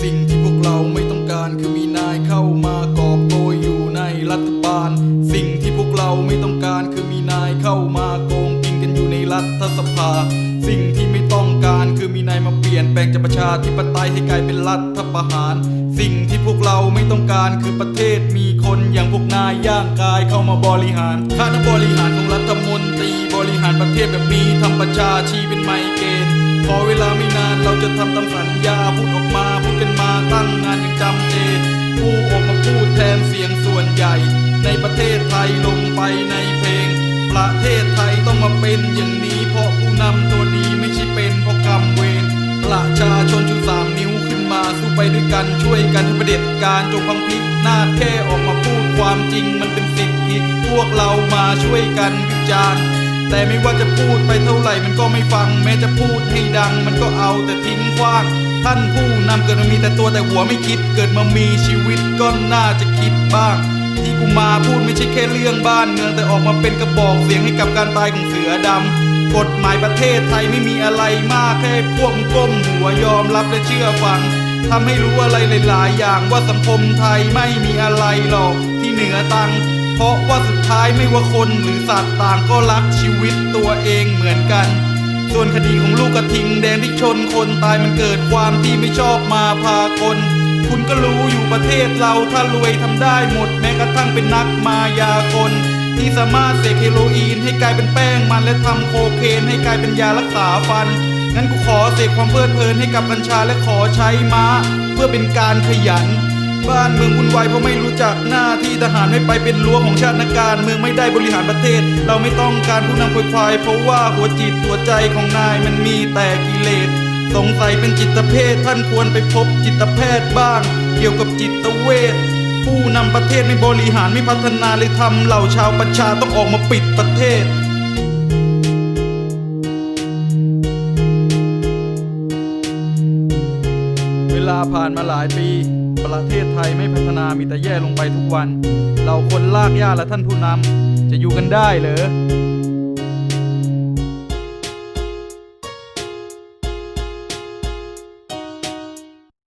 สิ่งที่พวกเราไม่ต้องการคือมีนายเข้ามากอบโกยอยู่ในรัฐบาล สิ่งที่พวกเราไม่ต้องการคือมีนายเข้ามาโกงกินกันอยู่ในรัฐสภา สิ่งที่ไม่ต้องการคือมีนายมาเปลี่ยนแปลงจากประชาธิปไตยให้กลายเป็นรัฐประหาร สิ่งที่พวกเราไม่ต้องการคือประเทศมีคนอย่างพวกนายย่างกายเข้ามาบริหารข้านับริหารของรัฐมนตรีบริหารประเทศแบบนี้ทำประชาชีเป็นไมเกณฑ์พอเวลาไม่นานเราจะทำตามสัญญาพูดออกมา ตั้งงานอย่างจำเจ ผู้ออกมาพูดแทนเสียงส่วนใหญ่ ในประเทศไทยลงไปในเพลง ประเทศไทยต้องมาเป็นอย่างนี้ เพราะผู้นำตัวดีไม่ใช่เป็นเพราะกรรมเวรประชาชนชูสามนิ้วขึ้นมาสู้ไปด้วยกันช่วยกันประเด็จการจงพังพิกหน้าแค่ออกมาพูดความจริงมันเป็นสิทธิพวกเรามาช่วยกันวิจารณ์ แต่ไม่ว่าจะพูดไปเท่าไหร่มันก็ไม่ฟัง แม้จะพูดให้ดัง มันก็เอาแต่ทิ้งว้าง ท่านผู้นำเกิดมามีแต่ตัวแต่หัวไม่คิด เกิดมามีชีวิตก็น่าจะคิดบ้าง ที่กูมาพูดไม่ใช่แค่เรื่องบ้านเมืองแต่ออกมาเป็นกระบอกเสียงให้กับการตายของเสือดำกฎหมายประเทศไทยไม่มีอะไรมากแค่พวกมึงก้มหัวยอมรับและเชื่อฟังทำให้รู้อะไรหลาย ๆ อย่างว่าสังคมไทยไม่มีอะไรหรอกที่เหนือตัง เพราะว่าสุดท้ายไม่ว่าคนหรือสัตว์ต่างก็รักชีวิตตัวเองเหมือนกัน ส่วนคดีของลูกกระทิงแดงที่ชนคนตายมันเกิดความที่ไม่ชอบมาพากลคุณก็รู้อยู่ประเทศเราถ้ารวยทำได้หมดแม้กระทั่งเป็นนักมายากลที่สามารถเสกเฮโรอีนให้กลายเป็นแป้งมันและทำโคเคนให้กลายเป็นยารักษาฟัน งั้นกูขอเสกความเพลิดเพลินให้กับกัญชาและขอใช้ม้า เพื่อเป็นการขยัน บ้านเมืองวุ่นวายเพราะไม่รู้จักหน้าที่ทหารไม่ไปเป็นรั้วของชาตินักการ เมืองไม่ได้บริหารประเทศ เราไม่ต้องการผู้นำควายเพราะว่าหัวจิตหัวใจของนายมันมีแต่กิเลสสงสัยเป็นจิตเภทท่านควรไปพบจิตแพทย์บ้าง เกี่ยวกับจิตเวชผู้นำประเทศไม่บริหารไม่พัฒนาเลยทำเหล่าชาวประชาต้องออกมาปิดประเทศเวลาผ่านมาหลายปี ประเทศไทยไม่พัฒนามีแต่แย่ลงไปทุกวัน เราคนลากย่าและท่านผู้นำจะอยู่กันได้เหรอ